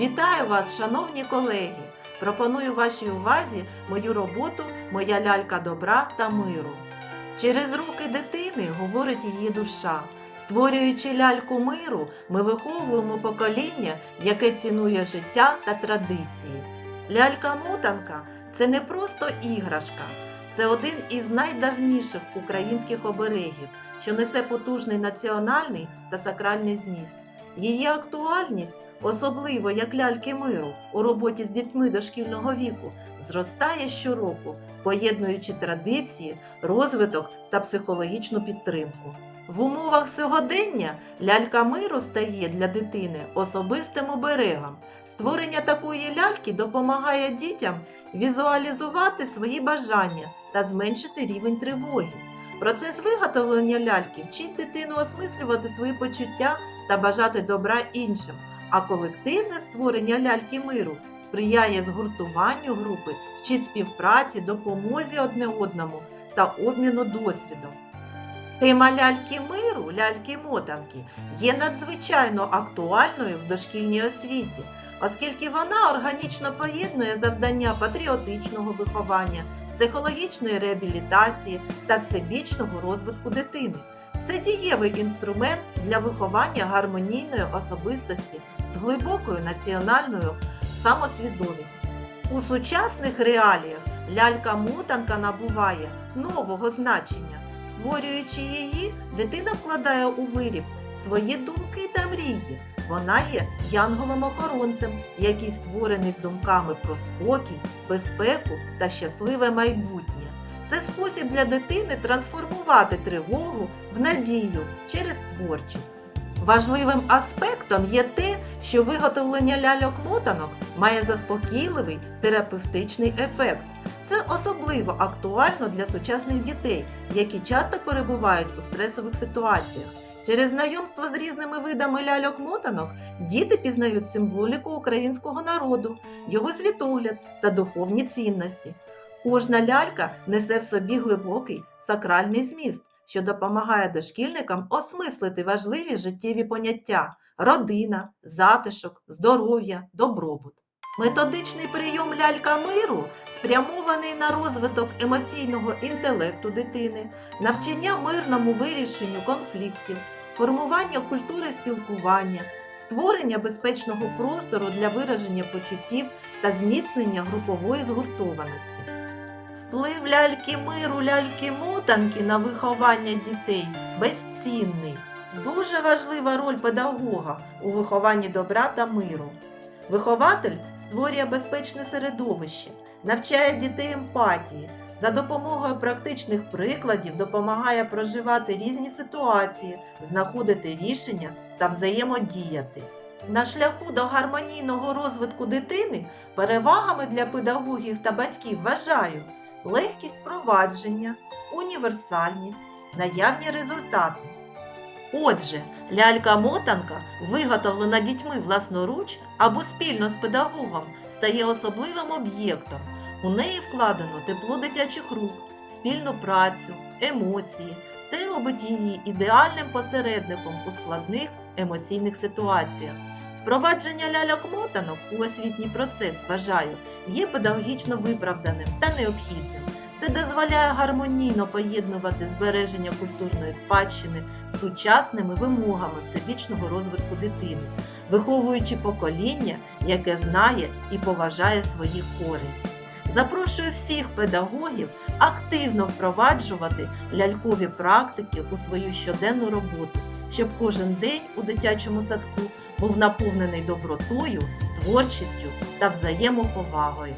Вітаю вас, шановні колеги! Пропоную вашій увазі мою роботу Моя лялька добра та миру. Через руки дитини говорить її душа. Створюючи ляльку миру, ми виховуємо покоління, яке цінує життя та традиції. Лялька-мотанка це не просто іграшка, це один із найдавніших українських оберегів, що несе потужний національний та сакральний зміст. Її актуальність, особливо як ляльки миру у роботі з дітьми дошкільного віку, зростає щороку, поєднуючи традиції, розвиток та психологічну підтримку. В умовах сьогодення лялька миру стає для дитини особистим оберегом. Створення такої ляльки допомагає дітям візуалізувати свої бажання та зменшити рівень тривоги. Процес виготовлення ляльки вчить дитину осмислювати свої почуття та бажати добра іншим, а колективне створення ляльки миру сприяє згуртуванню групи, вчить співпраці, допомозі одне одному та обміну досвідом. Тема ляльки миру, ляльки-мотанки є надзвичайно актуальною в дошкільній освіті, оскільки вона органічно поєднує завдання патріотичного виховання, психологічної реабілітації та всебічного розвитку дитини. Це дієвий інструмент для виховання гармонійної особистості з глибокою національною самосвідомістю. У сучасних реаліях лялька-мотанка набуває нового значення. Створюючи її, дитина вкладає у виріб свої думки та мрії. Вона є янголом-охоронцем, який створений з думками про спокій, безпеку та щасливе майбутнє. Це спосіб для дитини трансформувати тривогу в надію через творчість. Важливим аспектом є те, що виготовлення ляльок-мотанок має заспокійливий терапевтичний ефект. Це особливо актуально для сучасних дітей, які часто перебувають у стресових ситуаціях. Через знайомство з різними видами ляльок-мотанок діти пізнають символіку українського народу, його світогляд та духовні цінності. Кожна лялька несе в собі глибокий сакральний зміст, що допомагає дошкільникам осмислити важливі життєві поняття родина, затишок, здоров'я, добробут. Методичний прийом лялька миру спрямований на розвиток емоційного інтелекту дитини, навчання мирному вирішенню конфліктів, формування культури спілкування, створення безпечного простору для вираження почуттів та зміцнення групової згуртованості. Вплив ляльки миру, ляльки мотанки на виховання дітей безцінний. Дуже важлива роль педагога у вихованні добра та миру. Вихователь створює безпечне середовище, навчає дітей емпатії, за допомогою практичних прикладів допомагає проживати різні ситуації, знаходити рішення та взаємодіяти. На шляху до гармонійного розвитку дитини перевагами для педагогів та батьків вважаю легкість впровадження, універсальність, наявні результати. Отже, лялька-мотанка, виготовлена дітьми власноруч або спільно з педагогом, стає особливим об'єктом. У неї вкладено тепло дитячих рук, спільну працю, емоції. Це робить її ідеальним посередником у складних емоційних ситуаціях. Впровадження ляльок-мотанок у освітній процес, вважаю, є педагогічно виправданим та необхідним. Це дозволяє гармонійно поєднувати збереження культурної спадщини з сучасними вимогами всебічного розвитку дитини, виховуючи покоління, яке знає і поважає свої корені. Запрошую всіх педагогів активно впроваджувати лялькові практики у свою щоденну роботу, щоб кожен день у дитячому садку був наповнений добротою, творчістю та взаємоповагою.